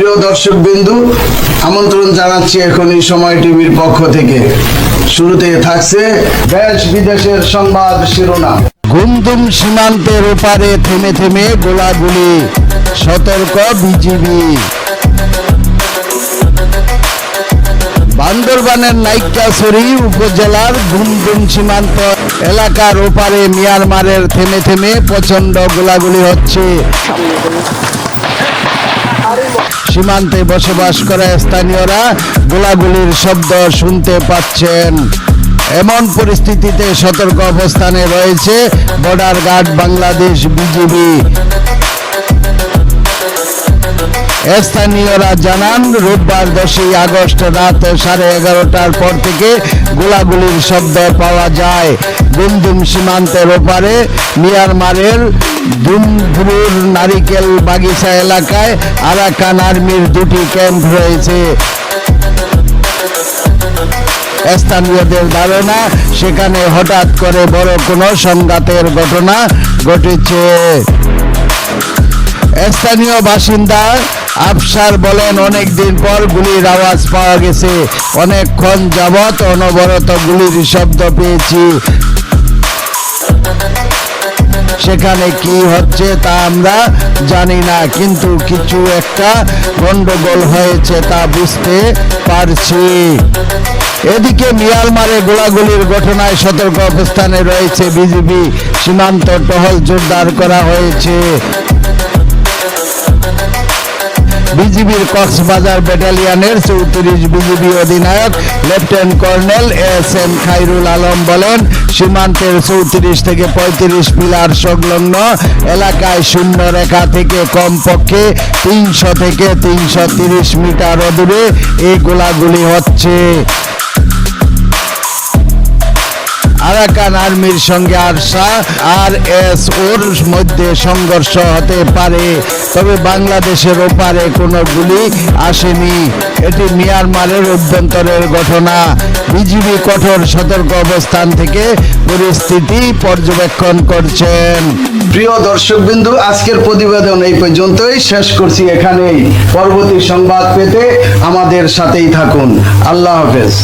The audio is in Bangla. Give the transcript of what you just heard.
দর্শক বিন্দু, আমন্ত্রণ জানাচ্ছি এখন এই সময় টিভির পক্ষ থেকে। শুরুতে থাকছে দেশ বিদেশের সংবাদ শিরোনাম। গুমদুম সীমান্তের ওপারে থেমে থেমে গোলাগুলি, সতর্ক বিজিবি। বান্দরবানের নাইকাছড়ি উপজেলার গুমদুম সীমান্ত এলাকার ওপারে মিয়ানমারের থেমে থেমে প্রচণ্ড গোলাগুলি হচ্ছে। সীমান্তে বসবাস করা স্থানীয়রা গোলাগুলির শব্দ শুনতে পাচ্ছেন। এমন পরিস্থিতিতে সতর্ক অবস্থানে রয়েছে বর্ডার গার্ড বাংলাদেশ বিজিবি। স্থানীয়রা জানান, রোববার দশই আগস্ট রাত সাড়ে এগারোটার পর থেকে গোলাগুলির শব্দ পাওয়া যায়। দুমদুম সীমান্তের ওপারে মিয়ানমারের দুমবুরুর নারিকেল বাগিচা এলাকায় আরাকান আর্মির দুটি ক্যাম্প রয়েছে। স্থানীয়দের ধারণা, সেখানে হঠাৎ করে বড় কোনো সংঘাতের ঘটনা ঘটেছে। স্থানীয় বাসিন্দা আফসার বলেন, অনেক দিন পর গুলির আওয়াজ পাওয়া গেছে। অনেকক্ষণ যাবৎ অনবরত গুলির শব্দ পেয়েছি। সেখানে কি হচ্ছে তা আমরা জানি না, কিন্তু কিছু একটা গন্ডগোল হয়েছে তা বুঝতে পারছি। এদিকে মিয়ানমারে গোলাগুলির ঘটনায় সতর্ক অবস্থানে রয়েছে বিজিবি। সীমান্ত টহল জোরদার করা হয়েছে। বিজিবির কক্সবাজার ব্যাটালিয়ানের চৌত্রিশ বিজিবি অধিনায়ক lieutenant colonel S M Khairul Alam বলেন, সীমান্তের চৌত্রিশ থেকে পঁয়ত্রিশ পিলার সংলগ্ন এলাকায় শূন্য রেখা থেকে কমপক্ষে তিনশো থেকে তিনশো মিটার দূরে এই গোলাগুলি হচ্ছে। আরাকান আর্মির সঙ্গে আরসা, আর এস ওর মধ্যে সংঘর্ষ হতে পারে। তবে বাংলাদেশের ওপারে কোনো গুলি আসেনি। এটি মিয়ানমারের অভ্যন্তরের ঘটনা। বিজিবি কঠোর সতর্ক অবস্থান থেকে পরিস্থিতি পর্যবেক্ষণ করছেন। প্রিয় দর্শক বিন্দু আজকের প্রতিবেদন এই পর্যন্তই। শেষ করছি এখানেই। পরবর্তী সংবাদ পেতে আমাদের সাথেই থাকুন। আল্লাহ হাফেজ।